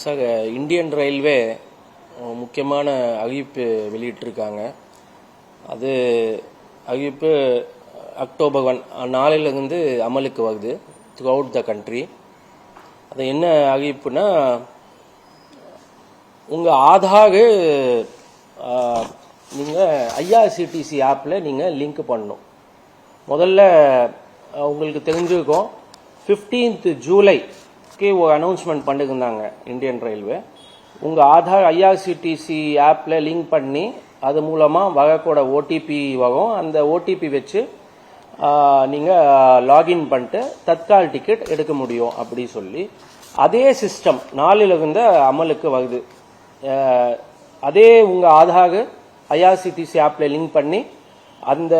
ச Indian railway முக்கியமான அறிவிப்பு வெளியிட்டிருக்காங்க. அது அறிவிப்பு அக்டோபர் ஒன் நாளையிலேருந்து அமலுக்கு வருது த்ரூ அவுட் த கண்ட்ரி அது என்ன அறிவிப்புனா உங்கள் ஆதார் நீங்கள் ஐஆர்சிடிசி ஆப்பில் நீங்கள் லிங்க் பண்ணணும். முதல்ல உங்களுக்கு உங்களுக்கு தெரிஞ்சிருக்கும் 15th ஸ்கே ஒரு அனௌன்ஸ்மெண்ட் பண்ணிருந்தாங்க இந்தியன் ரயில்வே உங்கள் ஆதார் ஐஆர்சிடிசி ஆப்பில் லிங்க் பண்ணி அது மூலமாக வரக்கூட ஓடிபி வரும். அந்த ஓடிபி வச்சு நீங்கள் லாகின் பண்ணிட்டு தற்கால் டிக்கெட் எடுக்க முடியும் அப்படி சொல்லி. அதே சிஸ்டம் நாளிலிருந்து அமலுக்கு வருது. அதே உங்கள் ஆதார் ஐஆர்சிடிசி ஆப்பில் லிங்க் பண்ணி அந்த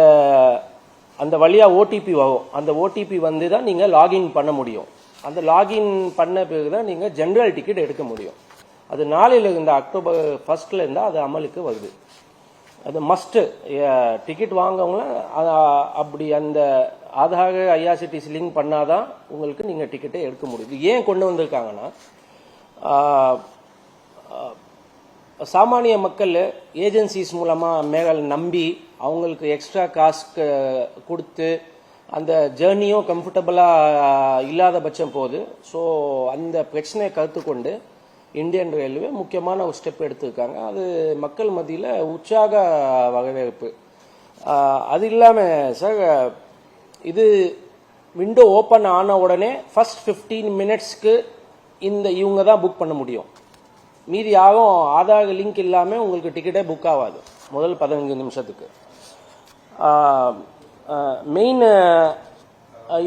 அந்த வழியாக ஓடிபி வரும். அந்த ஓடிபி வந்து தான் நீங்கள் லாகின் பண்ண முடியும். அந்த லாகின் பண்ண பிறகு தான் நீங்கள் ஜென்ரல் டிக்கெட் எடுக்க முடியும். அது நாளையில் இருந்த அக்டோபர் ஃபர்ஸ்ட்ல இருந்தால் அது அமலுக்கு வருது. அது மஸ்ட்டு டிக்கெட் வாங்கவங்களாம் அப்படி அந்த ஆதார் ஐஆர்சிடிசி லிங்க் பண்ணாதான் உங்களுக்கு நீங்கள் டிக்கெட்டை எடுக்க முடியும். ஏன் கொண்டு வந்திருக்காங்கன்னா சாமானிய மக்கள் ஏஜென்சிஸ் மூலமாக மேல நம்பி அவங்களுக்கு எக்ஸ்ட்ரா காசு கொடுத்து அந்த ஜேர்னியும் கம்ஃபர்டபுளாக இல்லாத பட்சம் போது ஸோ அந்த பிரச்சனையை கருத்து கொண்டு இந்தியன் ரயில்வே முக்கியமான ஒரு ஸ்டெப் எடுத்திருக்காங்க. அது மக்கள் மத்தியில் உற்சாக வரவேற்பு. அது இல்லாமல் சார் இது விண்டோ ஓப்பன் ஆன உடனே ஃபஸ்ட் ஃபிஃப்டீன் மினிட்ஸ்க்கு இந்த இவங்க தான் புக் பண்ண முடியும். மீதி யாரும் ஆதார் லிங்க் இல்லாமல் உங்களுக்கு டிக்கெட்டே புக் ஆகாது. முதல் பதினஞ்சு நிமிஷத்துக்கு. மெயின்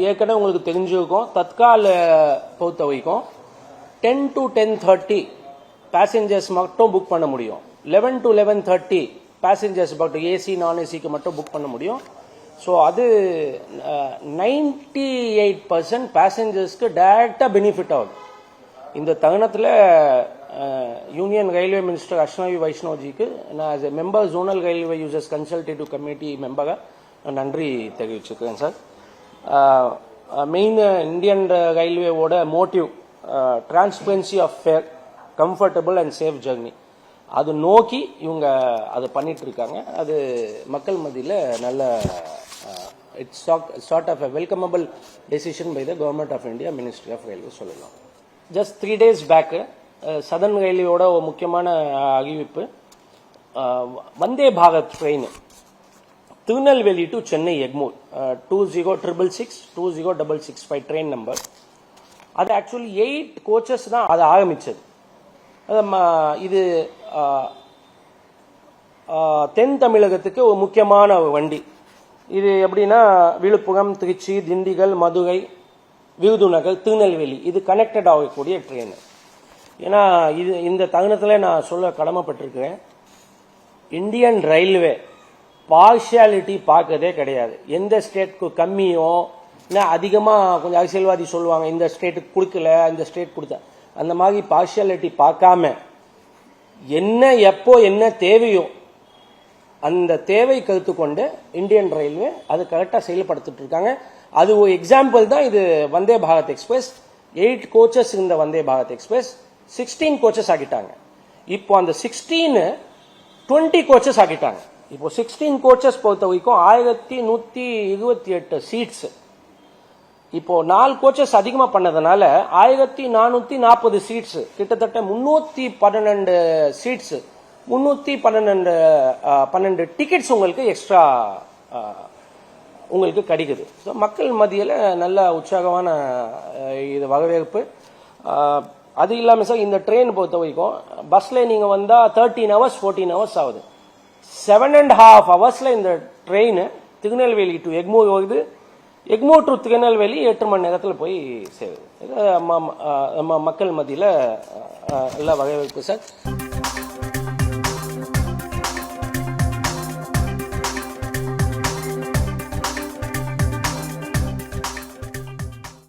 ஏற்கனவே உங்களுக்கு தெரிஞ்சிருக்கும். தற்கால பொறுத்த வரைக்கும் ten to ten thirty passengers மட்டும் புக் பண்ண முடியும். Eleven to eleven thirty passengers மட்டும் ஏசி நான் ஏசிக்கு மட்டும் புக் பண்ண முடியும். ஸோ அது நைன்டி எயிட் பர்சன்ட் பேசஞ்சர்ஸ்க்கு டைரெக்டாக பெனிஃபிட் ஆகுது. இந்த தருணத்தில் யூனியன் ரயில்வே மினிஸ்டர் அஷ்ணவி வைஷ்ணவ்ஜிக்கு நான் as a member zonal railway users consultative committee மெம்பராக நன்றி தெரிவிச்சுக்கிறேன் sir. Main Indian ரயில்வேவோட motive transparency of fair comfortable and safe journey அது நோக்கி இவங்க அதை பண்ணிட்டு இருக்காங்க அது மக்கள் மத்தியில் நல்ல it's sort of a welcomable decision by the government of India ministry of railway சொல்லலாம். Just three days back southern ரயில்வேயோட ஒரு முக்கியமான அறிவிப்பு Vande Bharat train Tirunelveli to Chennai Egmore two zero triple six two zero double six five train number அது actually eight coaches தான் அது ஆரம்பித்தது அது இது தென் தமிழகத்துக்கு ஒரு முக்கியமான வண்டி. இது எப்படின்னா விழுப்புரம் திருச்சி திண்டிகள் மதுரை விருதுநகர் திருநெல்வேலி. இது கனெக்டட் ஆகக்கூடிய ட்ரெயின் ஏன்னா இது இந்த தருணத்தில் நான் சொல்ல கடமைப்பட்டிருக்கிறேன். இந்தியன் ரயில்வே பார்ஷியாலிட்டி பார்க்கறதே கிடையாது. எந்த ஸ்டேட்க்கு கம்மியோ இல்லை அதிகமாக கொஞ்சம் அரசியல்வாதி சொல்லுவாங்க இந்த ஸ்டேட்டுக்கு கொடுக்கல இந்த ஸ்டேட் கொடுத்த அந்த மாதிரி பார்ஷியாலிட்டி பார்க்காம என்ன எப்போ என்ன தேவையோ அந்த தேவை கருத்து கொண்டு இந்தியன் ரயில்வே அது கரெக்டாக செயல்படுத்திட்டு இருக்காங்க. அது ஒரு எக்ஸாம்பிள் தான் இது Vande Bharat express. Eight coaches இருந்த Vande Bharat express. Sixteen coaches ஆக்கிட்டாங்க. இப்போ அந்த சிக்ஸ்டீன் டுவெண்ட்டி கோச்சஸ் ஆக்கிட்டாங்க. இப்போ சிக்ஸ்டீன் கோச்சஸ் பொறுத்த வரைக்கும் ஆயிரத்தி நூற்றி இருபத்தி எட்டு சீட்ஸ் இப்போ நாலு கோச்சஸ் அதிகமாக பண்ணதுனால ஆயிரத்தி நானூத்தி நாற்பது சீட்ஸ் கிட்டத்தட்ட முன்னூத்தி பன்னெண்டு சீட்ஸ் முன்னூத்தி பன்னெண்டு பன்னெண்டு டிக்கெட்ஸ் உங்களுக்கு எக்ஸ்ட்ரா உங்களுக்கு கிடைக்குது. ஸோ மக்கள் மத்தியில் நல்ல உற்சாகமான இது வரவேற்பு. அது இல்லாமல் சார் இந்த ட்ரெயின் பொறுத்த வரைக்கும் பஸ்ல நீங்கள் வந்தால் தேர்ட்டீன் ஹவர்ஸ் ஃபோர்டீன் ஹவர்ஸ் ஆகுது. செவன் அண்ட் ஹாஃப் ஹவர்ஸில் இந்த ட்ரெயின் திருநெல்வேலி டு எக்மோ வருது எக்மோ டு திருநெல்வேலி எட்டு மணி நேரத்தில் போய் சேருது. இது நம்ம மக்கள் மத்தியில் நல்ல வரவேற்பு சார்.